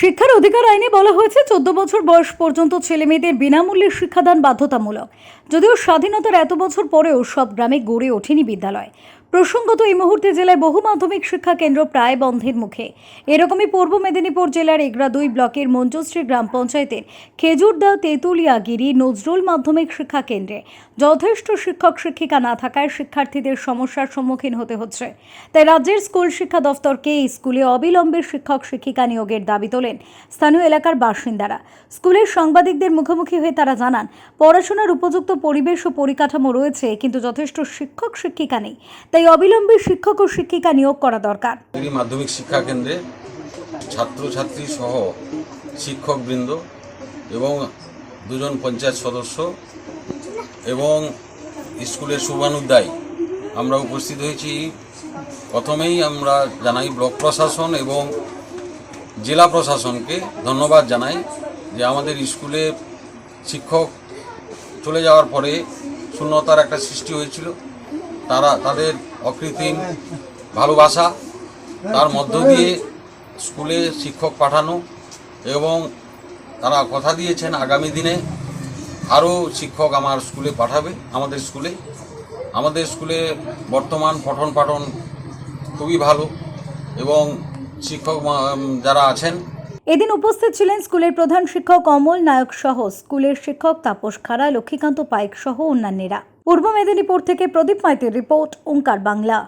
শিক্ষার অধিকার আইনে বলা হয়েছে চোদ্দ বছর বয়স পর্যন্ত ছেলে মেয়েদের বিনামূল্যে শিক্ষাদান বাধ্যতামূলক। যদিও স্বাধীনতার এত বছর পরেও সব গ্রামে গড়ে ওঠেনি বিদ্যালয়। প্রসঙ্গত, এই মুহূর্তে জেলায় বহু মাধ্যমিক শিক্ষা কেন্দ্র প্রায় বন্ধের মুখে। এরকমই পূর্ব মেদিনীপুর জেলার এগরা দুই ব্লকের মঞ্জুশ্রী গ্রাম পঞ্চায়েতের খেজুরদা, তেঁতুলিয়াগিরি, নজরুল মাধ্যমিক শিক্ষা কেন্দ্রে যথেষ্ট শিক্ষক শিক্ষিকা না থাকায় শিক্ষার্থীদের সমস্যার সম্মুখীন হতে হচ্ছে। তাই রাজ্যের স্কুল শিক্ষা দফতরকে এই স্কুলে অবিলম্বে শিক্ষক শিক্ষিকা নিয়োগের দাবি তোলেন স্থানীয় এলাকার বাসিন্দারা। স্কুলের সাংবাদিকদের মুখোমুখি হয়ে তারা জানান, পড়াশোনার উপযুক্ত পরিবেশ ও পরিকাঠামো রয়েছে, কিন্তু যথেষ্ট শিক্ষক শিক্ষিকা নেই। তাই অবিলম্বে শিক্ষক ও শিক্ষিকা নিয়োগ করা দরকার। মাধ্যমিক শিক্ষা কেন্দ্রে ছাত্রছাত্রী সহ শিক্ষকবৃন্দ এবং দুজন পঞ্চায়েত সদস্য এবং স্কুলের শুভানুদ্দায়ী আমরা উপস্থিত হয়েছি। প্রথমেই আমরা জানাই ব্লক প্রশাসন এবং জেলা প্রশাসনকে ধন্যবাদ জানাই যে আমাদের স্কুলে শিক্ষক চলে যাওয়ার পরে শূন্যতার একটা সৃষ্টি হয়েছিল। তারা, তাদের অকৃত্রিম ভালোবাসা তার মধ্য দিয়ে স্কুলে শিক্ষক পাঠানো এবং তারা কথা দিয়েছেন আগামী দিনে আরও শিক্ষক আমার স্কুলে পাঠাবে আমাদের স্কুলে। আমাদের স্কুলে বর্তমান পঠন পাঠন খুবই ভালো এবং শিক্ষক যারা আছেন। এদিন উপস্থিত ছিলেন স্কুলের প্রধান শিক্ষক অমল নায়ক সহ স্কুলের শিক্ষক তাপস খাড়া, লক্ষ্মীকান্ত পাইক সহ অন্যান্যরা। পূর্ব মেদিনীপুর থেকে প্রদীপ মাইতির রিপোর্ট ওঙ্কার বাংলা।